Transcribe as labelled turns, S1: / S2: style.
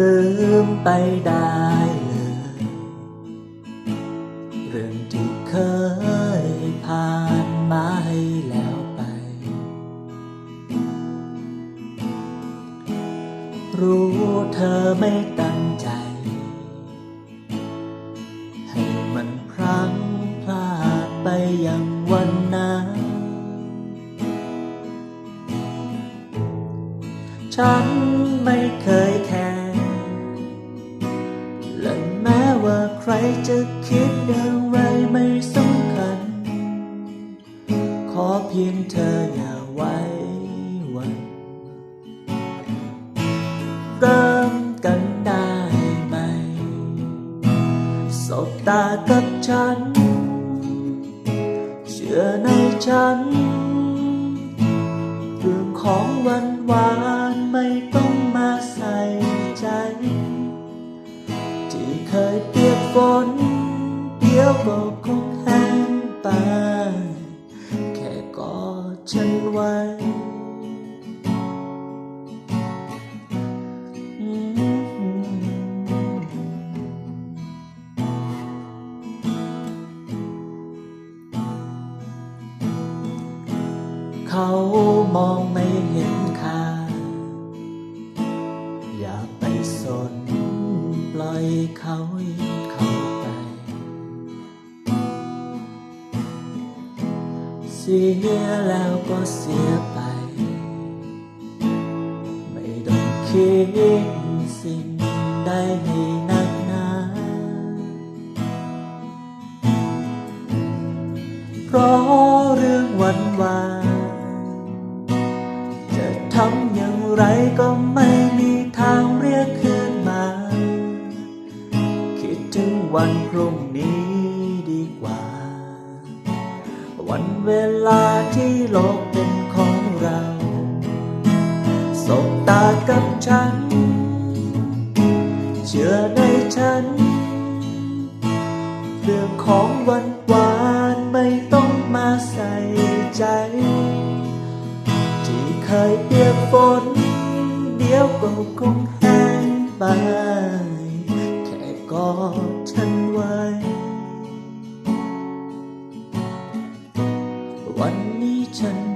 S1: ลืมไปได้เลยเรื่องที่เคยผ่านมาให้แล้วไป รู้เธอไม่ตั้ง ย่างวันนั้นฉันไม่เคยแคร์และแม้ว่าใครจะคิดอย่างไรไม่สำคัญ ขอเพียงเธออย่าไว้วันเริ่มกันได้ไหม สบตากับฉัน ชื่อในฉัน เรื่องของวันวานไม่ต้องมาใส่ใจ ที่เคยเปียกฝนเดี๋ยวก็คงแห้งไป แค่กอดฉันไว้ เขามองไม่เห็นค่า อย่าไปสนปล่อยเขาเข้าไป เสียแล้วก็เสียไป ไม่ต้องคิดสิ่งใดให้นักหนาเพราะเรื่องวันวาน วันเวลาที่โลกเป็นของเราสบตากับฉัน เชื่อในฉัน เรื่องของวันวานไม่ต้องมาใส่ใจ ที่เคยเปียกฝน เดี๋ยวก็คงแห้งไป ฉันรั